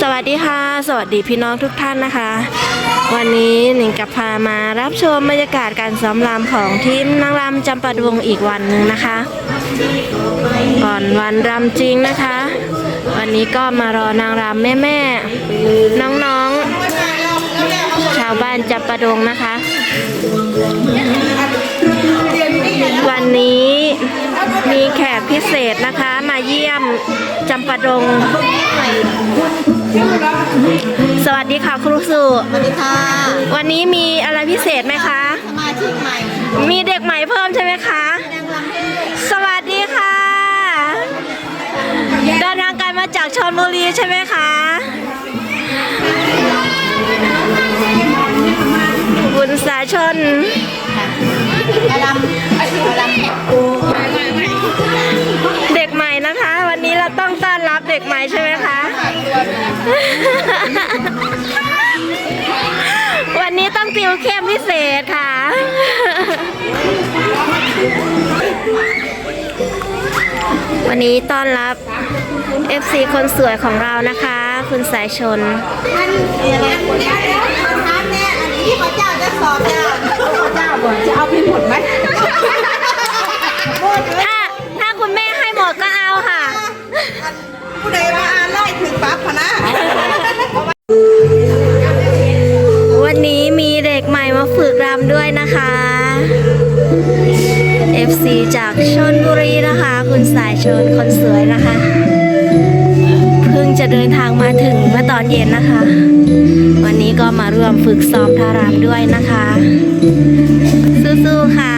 สวัสดีค่ะ สวัสดีพี่น้องทุกท่านนะคะ วันนี้หนิงกับพามารับชมบรรยากาศการซ้อมรำของทีมนางรำจำปาดวงอีกวันหนึ่งนะคะ ก่อนวันรำจริงนะคะ วันนี้ก็มารอนางรำแม่แม่น้องๆ ชาวบ้านจำปาดวงนะคะ วันนี้ มีแขกพิเศษนะคะ มาเยี่ยมจำปาดง สวัสดีค่ะครูสุ สวัสดีค่ะ วันนี้มีอะไรพิเศษไหมคะ สมาชิกใหม่มีเด็กใหม่เพิ่มใช่ไหมคะ นางรำให้สวัสดีค่ะเดินทางไกลมาจากชลบุรีใช่ไหมคะบุญสาชนมารำมารำเกใหม่ใช่ไหมคะ วันนี้ต้องติวเข้มพิเศษค่ะ วันนี้ต้อนรับ FC คนสวยของเรานะคะ คุณสายชนอันนี้อะไรคนนี้คนนั้นเนี่ยอันนี้ที่พระเจ้าจะสอนจ้าพระเจ้าบอกจะเอาพี่หมดไหมหมดเลยถ้าถ้าคุณแม่ให้หมดก็เอาค่ะ ผู้ใดมาอ่านไล่ถึงปั๊บพะนะวันนี้มีเด็กใหม่มาฝึกรำด้วยนะคะ FC จากชนบุรีนะคะ คุณสายชนคนสวยนะคะ เพิ่งจะเดินทางมาถึงเมื่อตอนเย็นนะคะ วันนี้ก็มาร่วมฝึกซ้อมท่ารำด้วยนะคะ สู้ๆค่ะ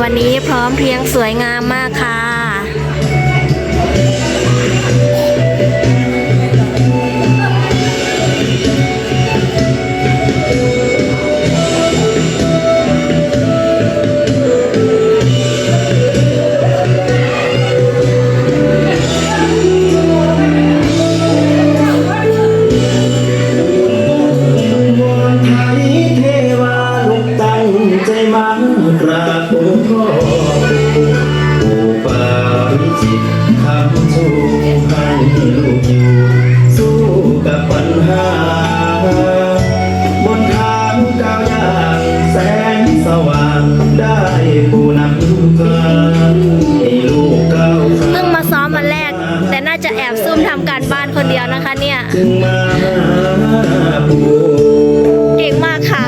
วันนี้พร้อมเพรียงสวยงามมากค่ะ พ่อปู่ปาริจิตคำชูให้ลูกอยู่ สู้กับปัญหา บนทางก้าวย่างแสงสว่างได้ผู้นำพาให้ลูกก้าวขาเพิ่งมาซ้อมวันแรก แต่น่าจะแอบซุ่มทำการบ้านคนเดียวนะคะเนี่ย จึงมาหาปู่เก่งมากค่ะ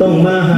ต้องมาหา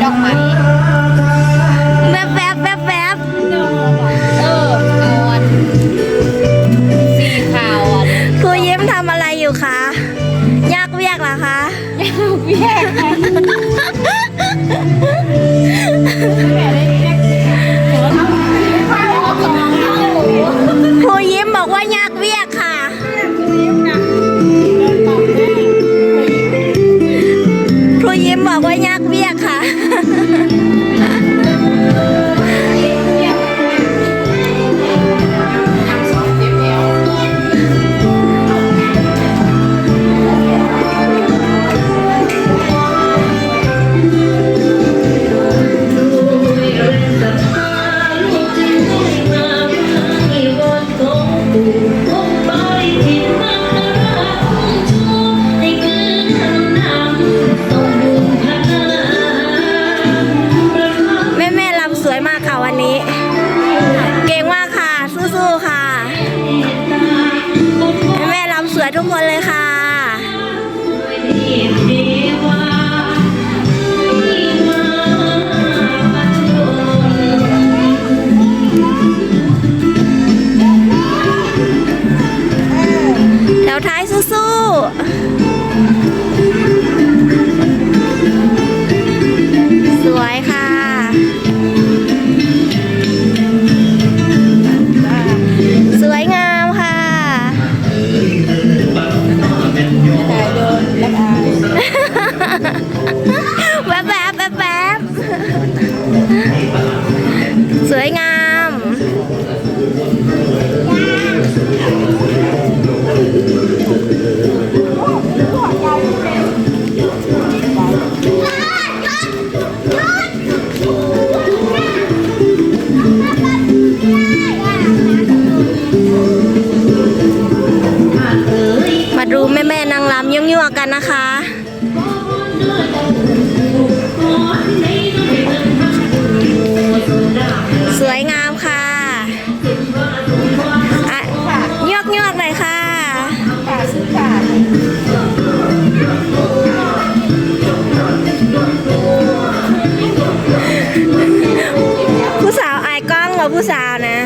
đông mạnh ทุกคนเลยค่ะ ผู้สาวอายกล้องมาผู้สาวนะ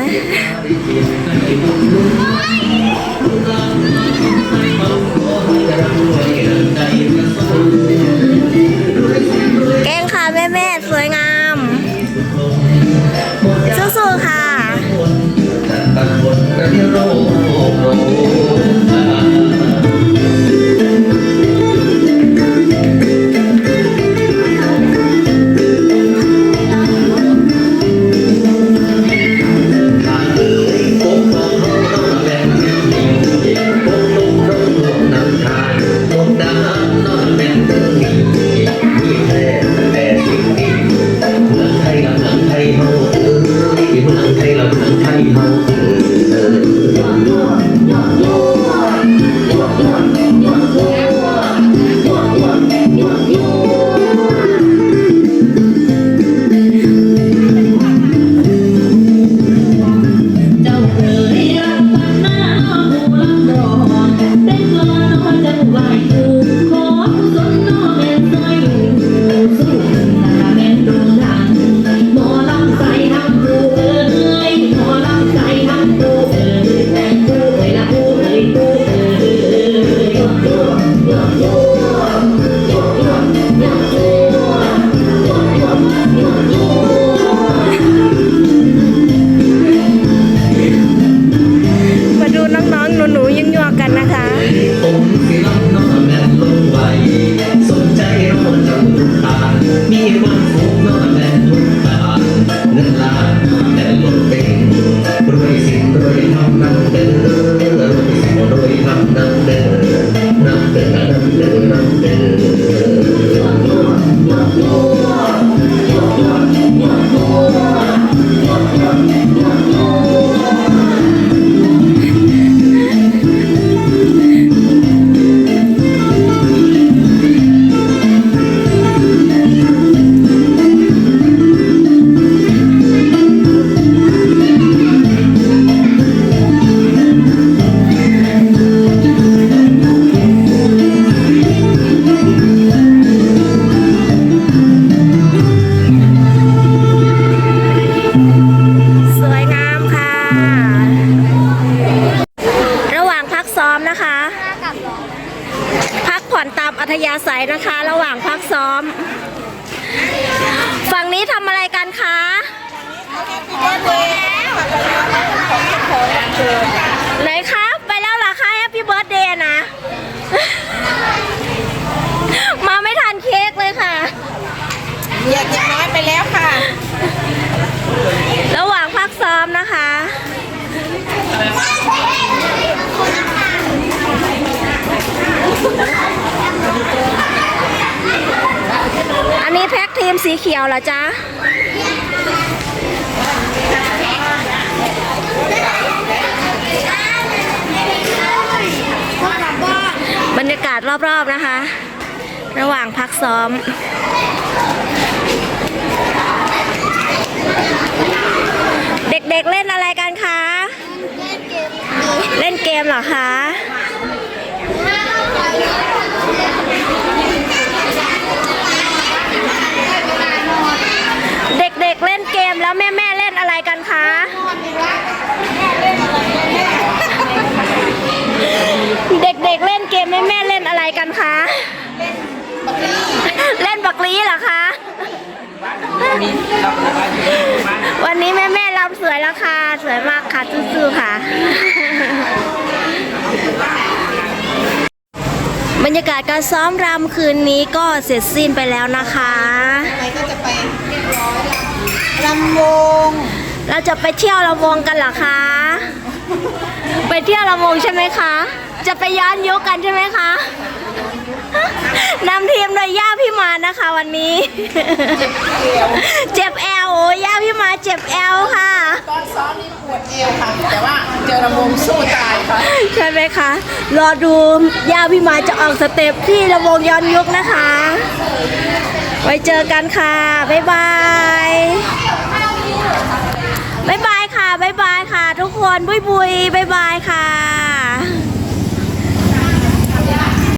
นี้แพ็กทีมสีเขียวเหรอจ๊ะบรรยากาศรอบๆนะคะ ระหว่างพักซ้อมเด็กๆเล่นอะไรกันคะ เล่นเกมเหรอคะ เด็กๆเล่นเกมแล้วแม่ๆเล่นอะไรกันคะ เด็กๆเล่นเกมแม่ๆเล่นอะไรกันคะ เล่นบักลีเหรอคะ วันนี้แม่แม่ๆรำสวยแล้วค่ะ สวยมากค่ะสู้ๆค่ะ บรรยากาศการซ้อมรำคืนนี้ก็เสร็จสิ้นไปแล้วนะคะไปก็จะไปลำวง เราจะไปเที่ยวลำวงกันเหรอคะ ไปเที่ยวลำวงใช่ไหมคะ จะไปย้อนยุคกันใช่ไหมคะ นำทีมโดยย่าพี่มานะคะวันนี้ เจ็บแอลโอ้ย่าพี่มาเจ็บแอลค่ะ ตอนซ้อมนี่ปวดเอวค่ะ แต่ว่าเจอลำวงสู้ตายค่ะ ใช่ไหมคะ รอดูย่าพี่มาจะออกสเต็ปที่ระวงย้อนยุคนะคะ ไว้เจอกันค่ะ บ๊ายบายบ๊ายบายค่ะบ๊ายบายค่ะ ทุกคนบุยบุยบ๊ายบายค่ะ